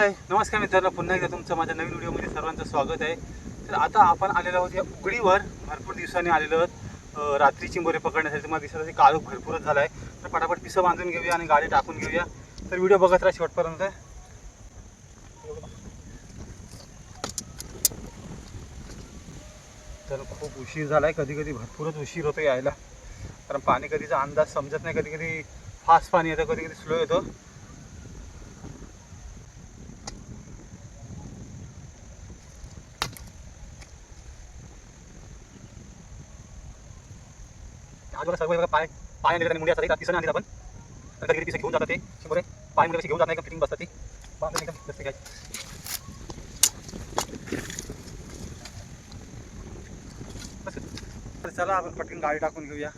हाय नमस्कार मित्रांनो पुन्हा एकदा तुमचं माझ्या नवीन व्हिडिओमध्ये सर्वांचं स्वागत आहे. तर आता आपण आलेलो आहोत या उघडीवर भरपूर दिवसांनी आलेलो आहोत. रात्री चिंबोरे पकडण्यासाठी मला दिसत आहे काळोख भरपूरच झाला आहे तर पटापट पिसं बांधून घेऊया आणि गाडी टाकून घेऊया. तर व्हिडिओ बघत राहा शेवटपर्यंत. तर खूप उशीर झाला आहे कधी कधी भरपूरच उशीर होतो यायला. कारण पाणी कधीचा अंदाज समजत नाही. कधी कधी फास्ट पाणी येतं कधी कधी स्लो येतं. आजूबाजूला सर्व बघा पाय पाय आणले आणि मुली असतात. तिसरं आणले आपण. तर कधी कधी पिसे घेऊन जातात ते. शंभर पाय मुली कशी घेऊन जात नाही फिटिंग बसतात ते. बांधून म्हणजे एकदम बसते काय बस. चला आपण पटकन गाडी टाकून घेऊया.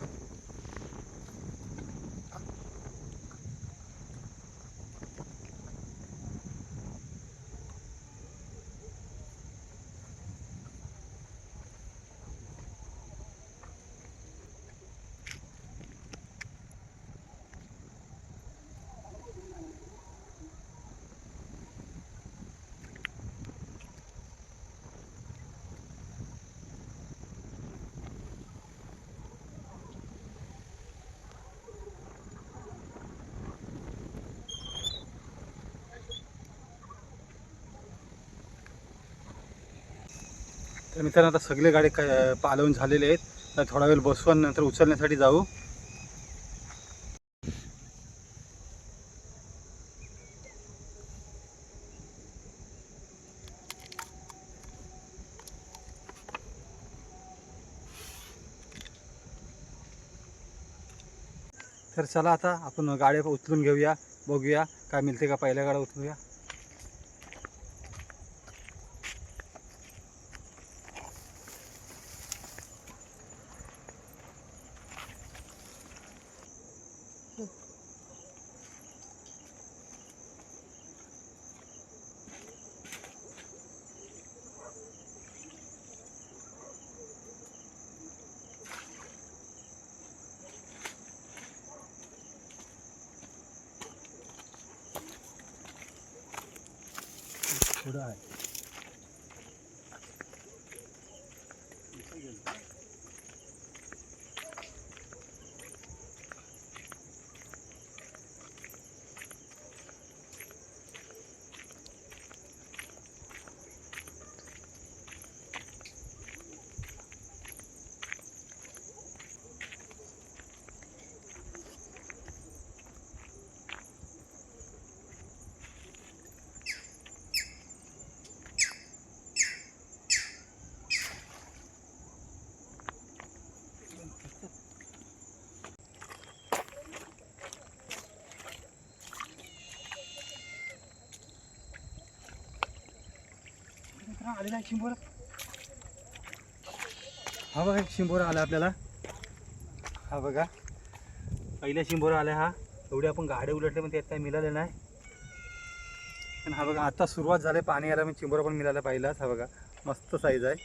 तर मित्रांनो आता सगळे गाडी काय पालवून झालेले आहेत. तर थोडा वेळ बसू आणि नंतर उचलण्यासाठी जाऊ. तर चला आता आपण गाड्या उचलून घेऊया बघूया काय मिळते का पहिल्या गाड्या उचलूया. Good eye. आलेला आहे शिंबोरा हा बघा एक शिंबोरा आला आपल्याला. हा बघा. पहिल्या शिंबोरा आल्या हा. एवढे आपण गाड्या उलटले पण त्यात काही मिळालं नाही. पण हा बघा आता सुरुवात झाली पाणी आलं मी चिंबोरा पण मिळाला पहिलाच हा बघा. मस्त साईज आहे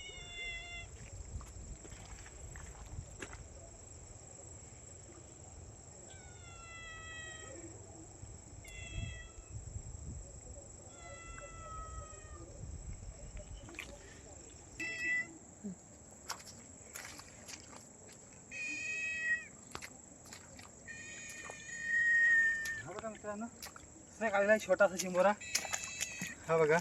हा बघा मित्रांनो. स्नॅक आलेला आहे छोटासा चिंबोरा हा बघा.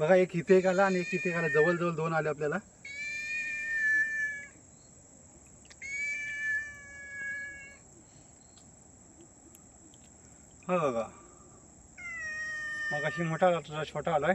बघा एक इथे एक आला आणि एक तिथे एक आला. जवळ जवळ दोन आले आपल्याला. हा बघा. मग अशी मोठा आला तुझा छोटा आलाय.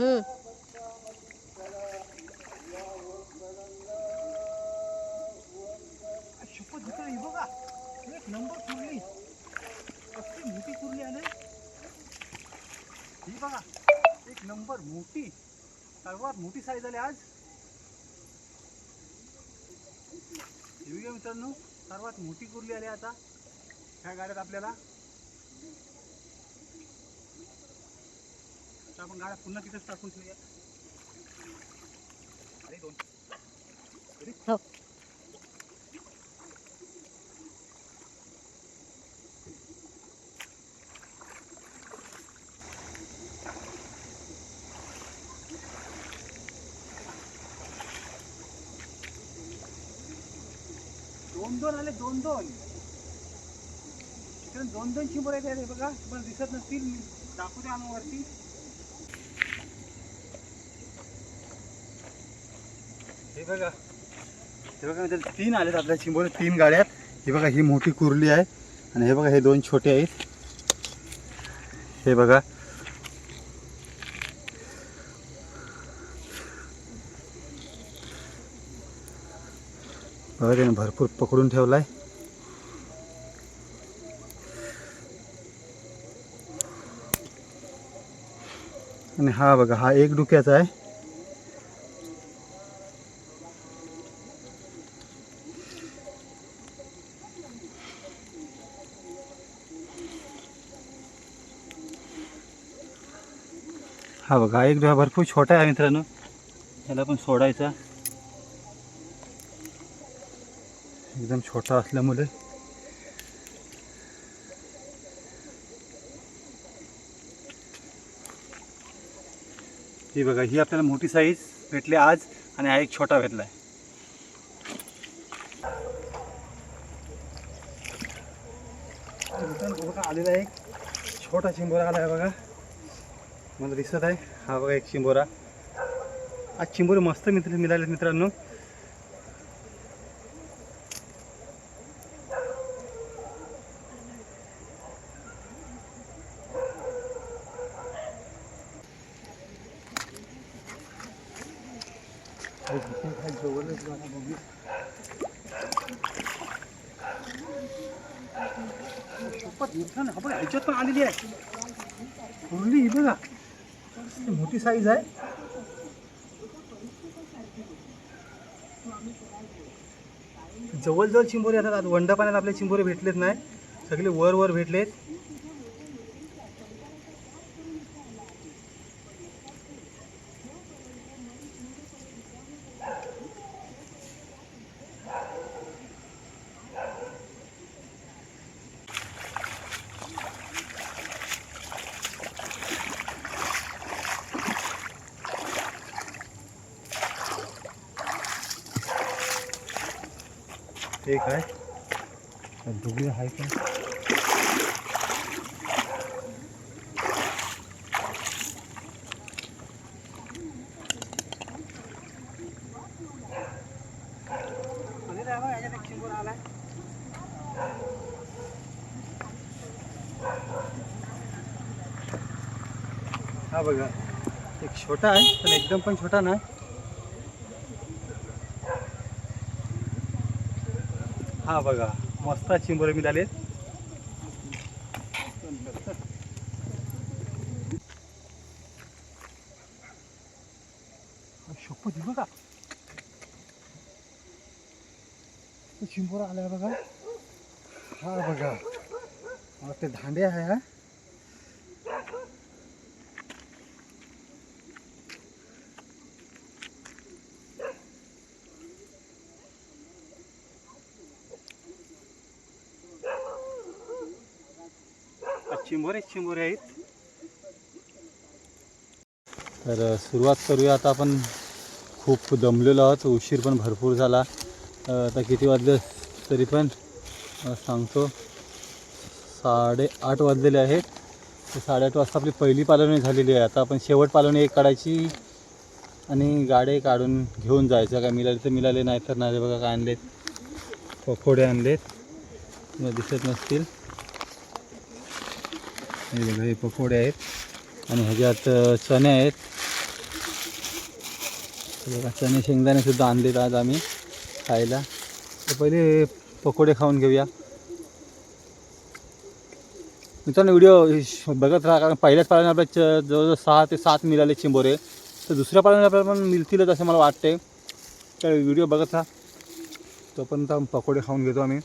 शपथ मित्र ही बघा. एक नंबर कुर्ली. कसली मोठी कुर्ली आले ही बघा एक नंबर मोठी. सर्वात मोठी साईज आली आज. हे बघा मित्रांनो सर्वात मोठी कुर्ली आली आता. ह्या गाड्यात आपल्याला आता आपण गाड्या पुन्हा तिथेच टाकून ठेवूया. अरे दोन. हो. दोन दोन आले दोन दोन. दोन दोन चिंबर हे बघा. तुम्हाला दिसत नसतील. मी दाखवते आणून वरती. हे बघा. हे बघा म्हणजे तीन आलेत आपल्या चिंबोरे तीन गाड्या हे बघा ही मोठी कुर्ली आहे. आणि हे बघा हे दोन छोटे आहेत. हे बघा. बघा त्याने भरपूर पकडून ठेवलाय. आणि हा बघा हा एक डुक्याचा आहे. हा बघा एक डोळा भरपूर छोटा आहे मित्रांनो. याला पण सोडायचा. एकदम छोटा असल्यामुळे. ही बघा ही आपल्याला मोठी साईज भेटली आज आणि हा एक छोटा भेटला आहे आलेला एक छोटा चिंबोरा आला आहे बघा. मला दिसत आहे. हा बघा एक चिंबोरा. आज चिंबोरे मस्त मित्र मिळाले मित्रांनो. शपथ मित्रांनो, आपण ह्याच्यात पण आलेली आहे. कुर्ली ही बघा. किती मोठी साईज आहे. जवळजवळ चिंबोरे येतात. आता वंडा पाण्यात आपले चिंबोरे भेटलेत नाही. सगळे वर वर भेटलेत. एक आहे दुबळी आहे का? हा बघा एक छोटा आहे पण एकदम पण छोटा नाही. हा बघा मस्त चिंबोरे मिळाले शपथ बघा. चिंबोरा आल्या बघा. हा बघा ते धांडे आहे हा. चिंबोरे चिंबोरे आहेत. तर सुरुवात करूया. आता आपण खूप दमलेलो आहोत. उशीर पण भरपूर झाला. आता किती वाजले तरी पण सांगतो. साडेआठ वाजलेले आहेत. तर साडेआठ वाजता आपली पहिली पालवणी झालेली आहे. आता आपण शेवट पालवणी एक काढायची आणि गाडे काढून घेऊन जायचं. काय मिळाले तर मिळाले नाही तर नाही. बघा काय आणलेत. पकोडे आणलेत. तुम्हाला दिसत नसतील. हे बघा हे पकोडे आहेत. आणि ह्याच्यात चणे आहेत. बघा चणे शेंगदाणेसुद्धा आणलेत आज आम्ही खायला. तर पहिले पकोडे खाऊन घेऊया. मित्रांनो व्हिडिओ बघत राहा कारण पहिल्याच पाळ्याने आपल्या च- जवळजवळ सहा ते सात मिळाले चिंबोरे. तर दुसऱ्या पाळ्याने आपल्याला पण मिळतीलच असं मला वाटते. तर व्हिडिओ बघत राहा. तोपर्यंत पकोडे खाऊन घेतो आम्ही.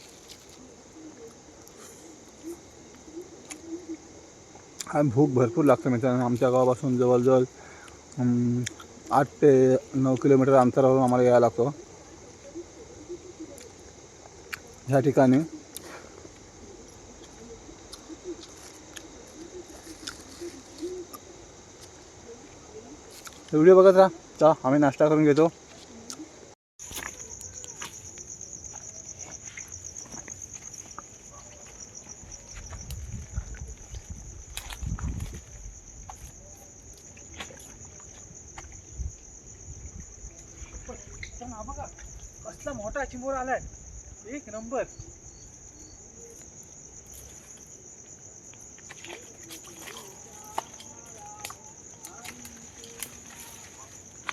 आणि भूक भरपूर लागते मित्रांनो. आमच्या गावापासून जवळजवळ आठ ते नऊ किलोमीटर अंतरावरून आम्हाला यायला लागतो. ह्या ठिकाणी. व्हिडिओ बघत राहा. चला आम्ही नाश्ता करून घेतो. बघा कसला मोठा चिंबोर आलाय. एक नंबर.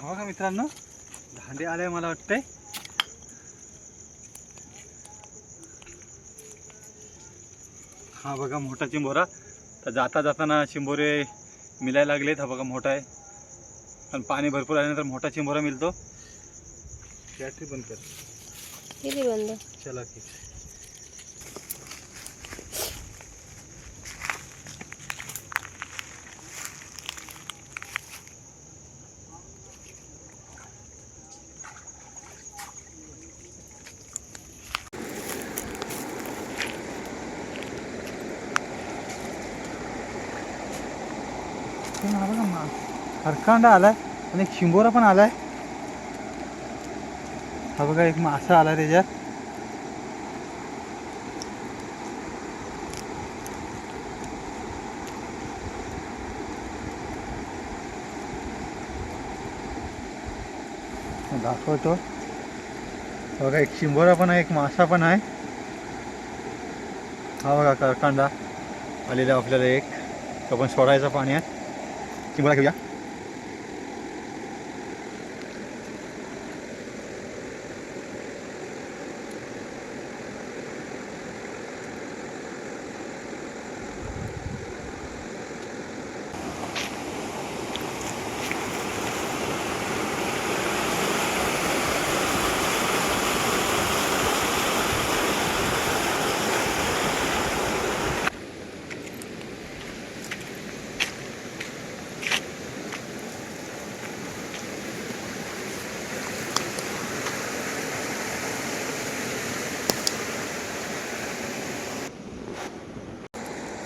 हा मित्रांनो दांडे आले मला वाटतंय. हा बघा मोठा चिंबोरा. तर जाता जाताना चिंबोरे मिलायला लागलेत. हा बघा मोठा आहे. पण पाणी भरपूर आल्यानंतर मोठा चिंबोरा मिळतो. बॅटरी बंद कर. किती बंद? चला की. हा बघा मा हरकांडा आलाय आणि एक शिंबोरा पण आलाय. हा बघा एक मासा आला त्याच्यात. दाखवतो. बघा एक शिंबोरा पण आहे एक मासा पण आहे. हा बघा करकांडा आलेला आपल्याला एक. तो पण सोडायचा पाणी आहे. घेऊया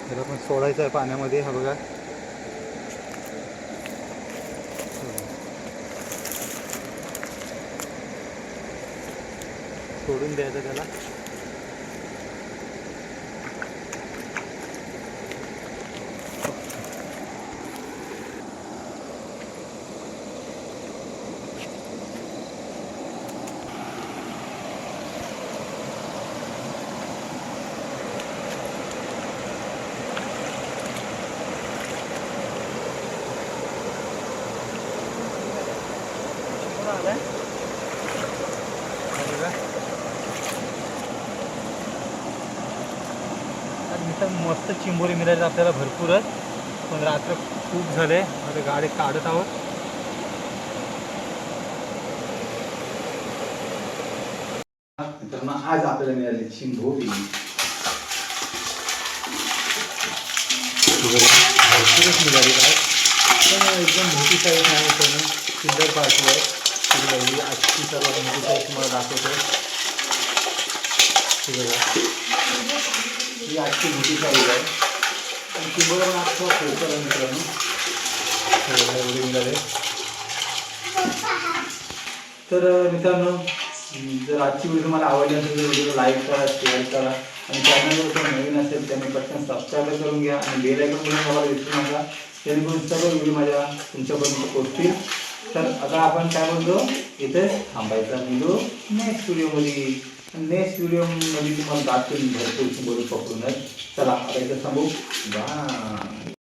त्याला पण सोडायचं आहे पाण्यामध्ये हा बघा. सोडून द्यायचं त्याला. मस्त चिंबोरी मिळायला आपल्याला भरपूरच. पण रात्र खूप झाले. आता गाडी काढत आहोत. मित्रांनो आज आपल्याला मिळाली चिंबोरी. भरपूरच मिळाली आज. पण एकदम मोठी साईज नाही पण सुंदर पार्टी आहे आजची सर्वात मोठी साईज तुम्हाला दाखवतो ही बघा. ही आजची मोठी साईज आहे. आणि ती बघा पण आज आहे मित्रांनो. एवढे मिळाले तर मित्रांनो जर आजची व्हिडिओ तुम्हाला आवडली असेल तर व्हिडिओ लाईक करा शेअर करा. आणि चॅनलवर कोण नवीन असेल त्यांनी पटकन सबस्क्राईब करून घ्या आणि बेल आयकॉन पण मला विसरू नका. जेणेकरून सर्व व्हिडिओ माझ्या तुमच्यापर्यंत पोहोचतील. तर आता आपण काय म्हणतो इथे थांबायचा व्हिडिओ नेक्स्ट व्हिडिओमध्ये नेक्स्ट व्हिडिओमध्ये तुम्हाला दाखवेल भरपूर बोलू पकडूनच चला आता इथं थांबू. बाय